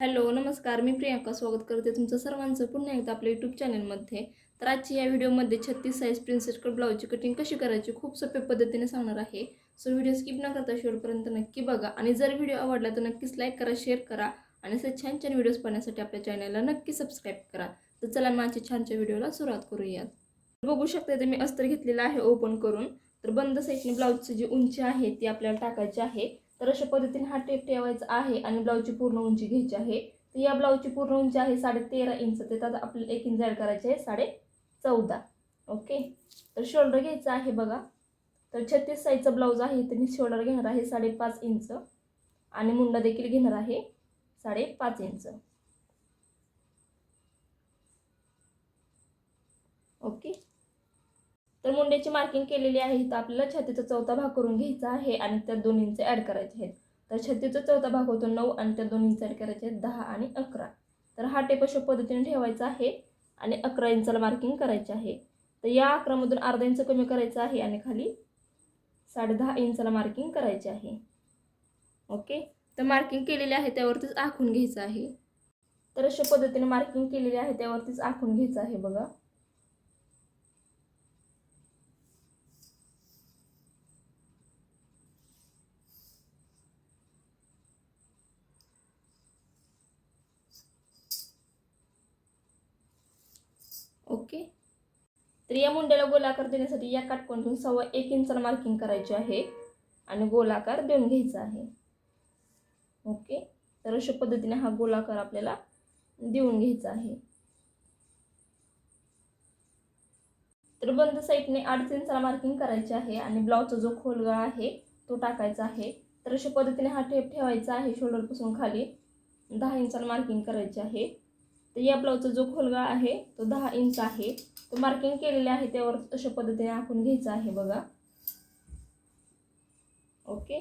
Hello नमस्कार. मी प्रियांका स्वागत करते तुमचं सर्वांचं पुन्हा एकदा आपल्या यूट्यूब चॅनलमध्ये तर आजची या व्हिडिओमध्ये छत्तीस साईज प्रिन्सेस कट ब्लाऊजची कटिंग कशी करायची खूप सोप्या पद्धतीने सांगणार आहे. सो व्हिडिओ स्किप न करता शेवटपर्यंत नक्की बघा आणि जर व्हिडिओ आवडला तर नक्कीच लाईक करा शेअर करा आणि असे छान छान व्हिडिओज पाहण्यासाठी आपल्या चॅनलला नक्की सबस्क्राईब करा. तर चला माझ्या छानच्या व्हिडिओला सुरुवात करूयात. बघू शकता तर मी अस्तर घेतलेलं आहे ओपन करून. तर बंद साईडने ब्लाऊजची जी उंची आहे ती आपल्याला टाकायची आहे. तर अशा पद्धतीने हा टेप ठेवायचा आहे आणि ब्लाऊजची पूर्ण उंची घ्यायची आहे. तर या ब्लाऊजची पूर्ण उंची आहे साडे तेरा इंच ते त्यात आपल्याला एक इंच ॲड करायचे आहे साडे चौदा ओके तर शोल्डर घ्यायचं आहे बघा. तर छत्तीस साईजचा ब्लाऊज आहे तर मी शोल्डर घेणार आहे साडेपाच इंच आणि मुंडा देखील घेणार आहे साडेपाच इंच ओके तर मुंड्याची मार्किंग केलेली आहे. तर आपल्याला छातीचा चौथा भाग करून घ्यायचा आहे आणि त्या दोन इंच ॲड करायचे आहेत. तर छत्तीचा चौथा भाग होतो नऊ आणि त्या दोन इंच ॲड करायचे आहेत दहा आणि अकरा. तर हा टेप अशा पद्धतीने ठेवायचा आहे आणि अकरा इंचाला मार्किंग करायचे आहे. तर या अकरामधून अर्धा इंच कमी करायचं आहे आणि खाली साडे दहा इंचाला मार्किंग करायचे आहे. ओके? तर मार्किंग केलेले आहे त्यावरतीच आखून घ्यायचं आहे. तर अशा पद्धतीने मार्किंग केलेली आहे त्यावरतीच आखून घ्यायचं आहे बघा. तर या मुंड्याला गोलाकार देण्यासाठी या काटकोनातून सव्वा एक इंचाला मार्किंग करायचे आहे आणि गोलाकार देऊन घ्यायचा आहे. ओके तर अशा पद्धतीने हा गोलाकार आपल्याला देऊन घ्यायचा आहे. तर बंद साईडने अडीच इंचाला मार्किंग करायचे आहे आणि ब्लाऊजचा जो खोलगा आहे तो टाकायचा आहे. तर अशा पद्धतीने हा टेप ठेवायचा आहे. शोल्डरपासून खाली दहा इंचाला मार्किंग करायचे आहे. तर या ब्लाऊजचा जो खोलगा आहे तो दहा इंच आहे. तो मार्किंग केलेले आहे त्यावर अशा पद्धतीने आपण घ्यायचा आहे बघा. ओके.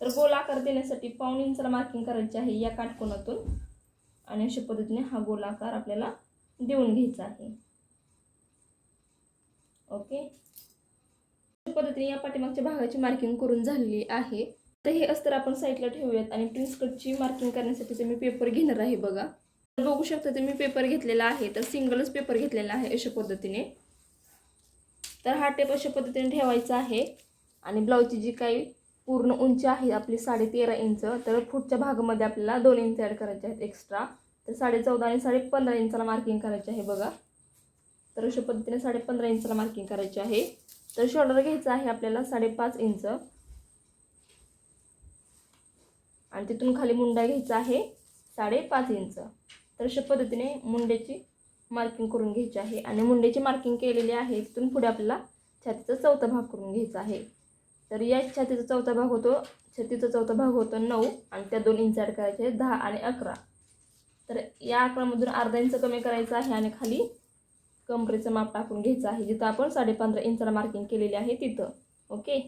तर गोल आकार देण्यासाठी पाऊण इंचला मार्किंग करायची आहे या काटकोनातून. आणि अशा पद्धतीने हा गोलाकार आपल्याला देऊन घ्यायचा आहे. ओके. अशा पद्धतीने या पाठीमागच्या भागाची मार्किंग करून झालेली आहे. तर हे अस्तर आपण साईडला ठेवूयात आणि प्रिन्स कटची मार्किंग करण्यासाठी मी पेपर घेणार आहे बघा. बघू शकता तुम्ही मी पेपर घेतलेला आहे तर सिंगलच पेपर घेतलेला आहे अशा पद्धतीने. तर हा टेप अशा पद्धतीने ठेवायचा आहे. आणि ब्लाऊजची जी काही पूर्ण उंची आहे आपली साडे तेरा इंच तर पुढच्या भागामध्ये आपल्याला दोन इंच ॲड करायचे आहेत एक्स्ट्रा तर साडे चौदा आणि साडे पंधरा इंचाला मार्किंग करायचे आहे बघा. तर अशा पद्धतीने साडे पंधरा इंचाला मार्किंग करायचे आहे. तर शोल्डर घ्यायचं आहे आपल्याला साडेपाच इंच. आणि तिथून खाली मुंडा घ्यायचा आहे साडेपाच इंच. तर अशा पद्धतीने मुंड्याची मार्किंग करून घ्यायची आहे. आणि मुंड्याची मार्किंग केलेली आहे तिथून पुढे आपल्याला छातीचा चौथा भाग करून घ्यायचा आहे. तर या छातीचा चौथा भाग होतो छातीचा चौथा भाग होतो नऊ आणि त्या दोन इंच ॲड करायचे आहेत दहा आणि अकरा. तर या अकरामधून अर्धा इंच कमी करायचं आहे आणि खाली कमरेचं माप टाकून घ्यायचं आहे. जिथं आपण साडेपंधरा इंचाला मार्किंग केलेली आहे तिथं. ओके?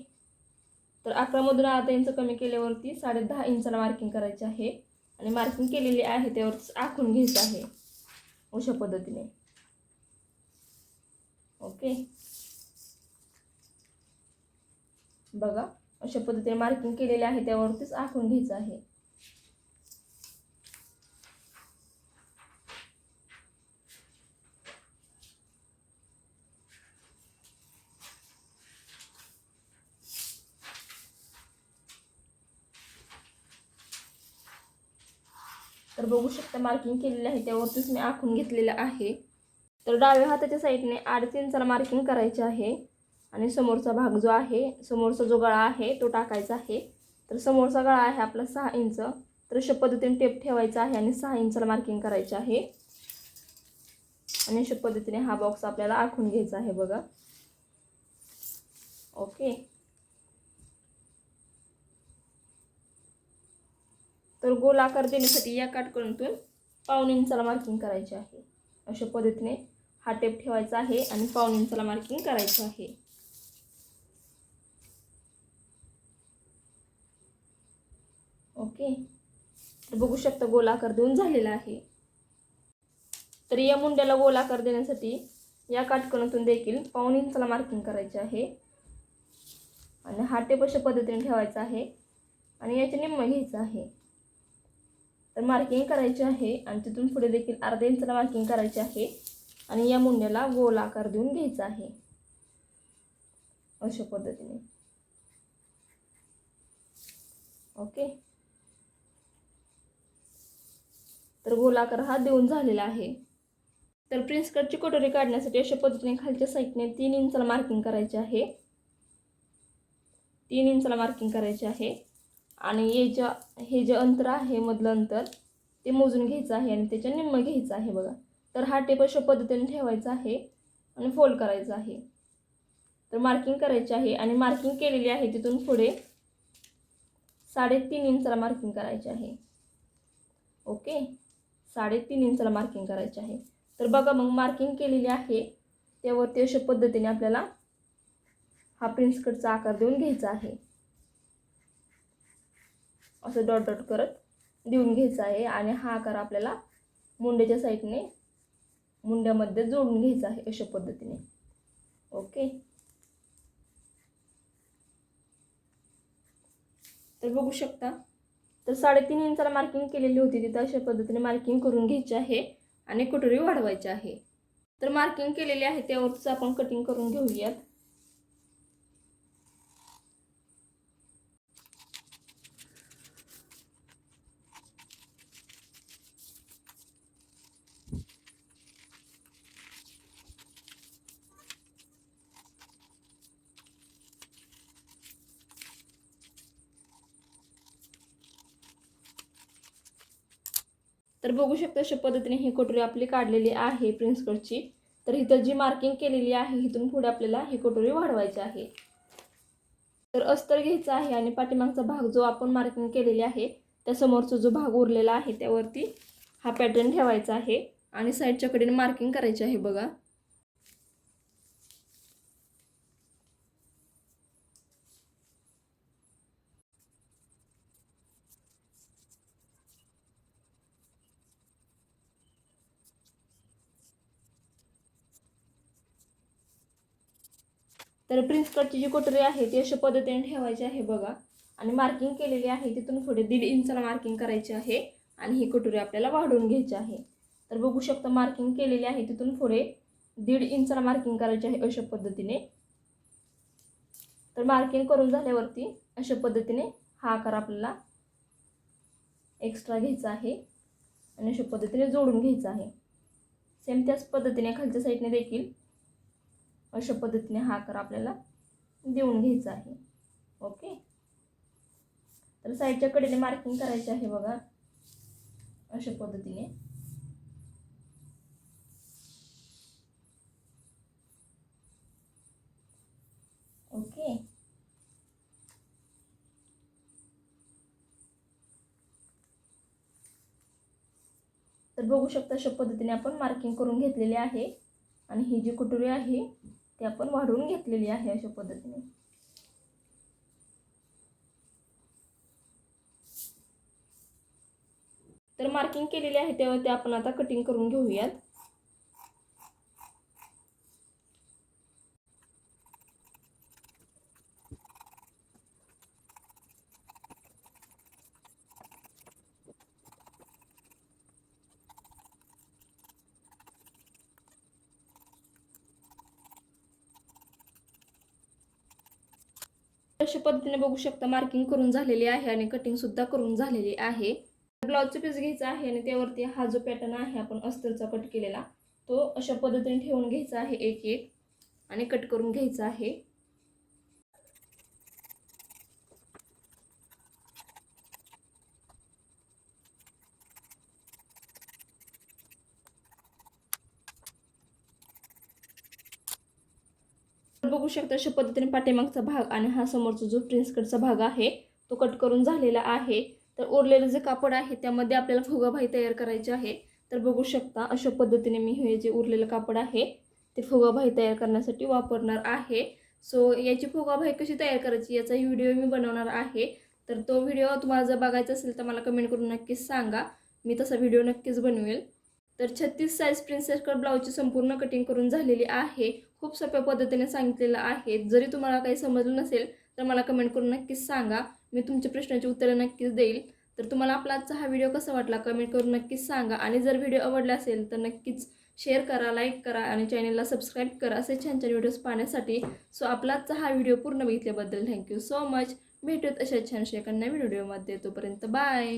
तर अकरामधून अर्धा इंच कमी केल्यावरती साडे दहा इंचाला मार्किंग करायची आहे. आणि मार्किंग केलेली आहे त्यावर आखून घ्यायचं आहे. अशा पद्धतीने. ओके? बघा अशा पद्धतीने मार्किंग केलेले आहे त्यावरतीच आखून घ्यायचं आहे. तर बघू शकता मार्किंग केलेलं आहे त्यावरतीच मी आखून घेतलेलं आहे. तर डाव्या हाताच्या साईडने आडच इंचाला मार्किंग करायचे आहे. आणि समोरचा भाग जो आहे समोरचा जो गळा आहे तो टाकायचा आहे. तर समोरचा गळा आहे आपला सहा इंच. तर अशा पद्धतीने टेप ठेवायचा आहे आणि सहा इंचाला मार्किंग करायचे आहे. आणि अशा पद्धतीने हा बॉक्स आपल्याला आखून घ्यायचा आहे बघा. ओके तर गोल आकार देण्यासाठी या काटकोनातून पाऊण इंचाला मार्किंग करायचे आहे. अशा पद्धतीने हा टेप ठेवायचा आहे आणि पाऊण इंचाला मार्किंग करायचं आहे. ओके तर बघू शकता गोल आकार देऊन झालेला आहे. तर या मुंड्याला गोल आकार देण्यासाठी या काटकणातून देखील पाऊन इंचाला मार्किंग करायचे आहे. आणि हा टेप अशा पद्धतीने ठेवायचा आहे. आणि याचे निम्म घ्यायचं आहे. तर मार्किंग करायची आहे आणि तिथून पुढे देखील अर्ध्या इंचाला मार्किंग करायची आहे आणि या मुंड्याला गोल आकार देऊन घ्यायचा आहे. अशा पद्धतीने. ओके तर गोलाकार हा देऊन झालेला आहे. तर प्रिन्स कटची कटोरी काढण्यासाठी अशा पद्धतीने खालच्या साईडने तीन इंचाला मार्किंग करायचे आहे. तीन इंचाला मार्किंग करायचे आहे. आणि हे ज्या हे जे अंतर आहे मधलं अंतर ते मोजून घ्यायचं आहे आणि त्याच्या निम्म घ्यायचं आहे बघा. तर हा टेप अशा पद्धतीने ठेवायचा आहे आणि फोल्ड करायचा आहे. तर मार्किंग करायची आहे आणि मार्किंग केलेली आहे तिथून पुढे साडेतीन इंचाला मार्किंग करायचे आहे. ओके साडेतीन इंचाला मार्किंग करायचे आहे. तर बघा मग मार्किंग केलेली आहे त्यावरती अशा पद्धतीने आपल्याला हा प्रिन्सकटचा आकार देऊन घ्यायचा आहे. असं डॉट डॉट करत देऊन घ्यायचा आहे. आणि हा आकार आपल्याला मुंड्याच्या साईडने मुंड्यामध्ये जोडून घ्यायचा आहे अशा पद्धतीने. ओके? तर बघू शकता. तर साडेतीन इंचाला मार्किंग केलेली होती तिथं अशा पद्धतीने मार्किंग करून घ्यायची आहे आणि कटोरी वाढवायची आहे. तर मार्किंग केलेली आहे त्यावरच आपण कटिंग करून घेऊयात. तर बघू शकता अशा पद्धतीने ही कटोरी आपली काढलेली आहे प्रिन्स कटची तर इथं जी मार्किंग केलेली आहे इथून पुढे आपल्याला ही कटोरी वाढवायची आहे. तर अस्तर घ्यायचं आहे आणि पाठीमागचा भाग जो आपण मार्किंग केलेली आहे त्या समोरचा जो भाग उरलेला आहे त्यावरती हा पॅटर्न ठेवायचा आहे. आणि साईडच्या कडेने मार्किंग करायची आहे बघा. तर प्रिन्स कटची जी कटोरी आहे ती अशा पद्धतीने ठेवायची आहे बघा. आणि मार्किंग केलेली आहे तिथून पुढे दीड इंचाला मार्किंग करायची आहे आणि ही कटोरी आपल्याला वाढवून घ्यायची आहे. तर बघू शकता मार्किंग केलेली आहे तिथून पुढे दीड इंचाला मार्किंग करायची आहे अशा पद्धतीने. तर मार्किंग करून झाल्यावरती अशा पद्धतीने हा आकार आपल्याला एक्स्ट्रा घ्यायचा आहे आणि अशा पद्धतीने जोडून घ्यायचा आहे. सेम त्याच पद्धतीने खालच्या साईडने देखील अशा पद्धतीने हा आकार आपल्याला देऊन घ्यायचा आहे. ओके? तर साईडच्या कडेने मार्किंग करायचे आहे बघा. अशा पद्धतीने. ओके? तर बघू शकता अशा पद्धतीने आपण मार्किंग करून घेतलेली आहे. आणि ही जी कटोरी आहे ती आपण वाढवून घेतलेली आहे अशा पद्धतीने. तर मार्किंग केलेली आहे तेव्हा ते आपण आता कटिंग करून घेऊयात. अशा पद्धतीने बघू शकता मार्किंग करून झालेली आहे आणि कटिंग सुद्धा करून झालेली आहे. ब्लाउजचं पीस घ्यायचं आहे आणि त्यावरती हा जो पॅटर्न आहे आपण अस्तरचा कट केलेला तो अशा पद्धतीने ठेवून घ्यायचा आहे एक एक आणि कट करून घ्यायचा आहे. बघू शकता अशा पद्धतीने पाठीमागचा भाग आणि हा समोरचा जो प्रिन्सकडचा भाग आहे तो कट करून झालेला आहे. तर उरलेलं जे कापड आहे त्यामध्ये आपल्याला फुगाभाई तयार करायची आहे. तर बघू शकता अशा पद्धतीने मी हे जे उरलेलं कापड आहे ते फुगाभाई तयार करण्यासाठी वापरणार आहे. सो याची फुगाभाई कशी तयार करायची याचा व्हिडिओ मी बनवणार आहे. तर तो व्हिडिओ तुम्हाला जर बघायचा असेल तर मला कमेंट करून नक्कीच सांगा. मी तसा व्हिडिओ नक्कीच बनवेल. तर छत्तीस साईज प्रिन्सेस कट ब्लाऊजची संपूर्ण कटिंग करून झालेली आहे. खूप सोप्या पद्धतीने सांगितलेलं आहे. जरी तुम्हाला काही समजलं नसेल तर मला कमेंट करून नक्कीच सांगा. मी तुमच्या प्रश्नाची उत्तरं नक्कीच देईल. तर तुम्हाला आपला आजचा हा व्हिडिओ कसा वाटला कमेंट करून नक्कीच सांगा. आणि जर व्हिडिओ आवडला असेल तर नक्कीच शेअर करा लाईक करा आणि चॅनलला सबस्क्राईब करा. असे छान छान व्हिडिओज पाहण्यासाठी. सो आपला आजचा हा व्हिडिओ पूर्ण बघितल्याबद्दल थँक्यू सो मच भेटूत अशा छानशा एका नवीन व्हिडिओमध्ये तोपर्यंत बाय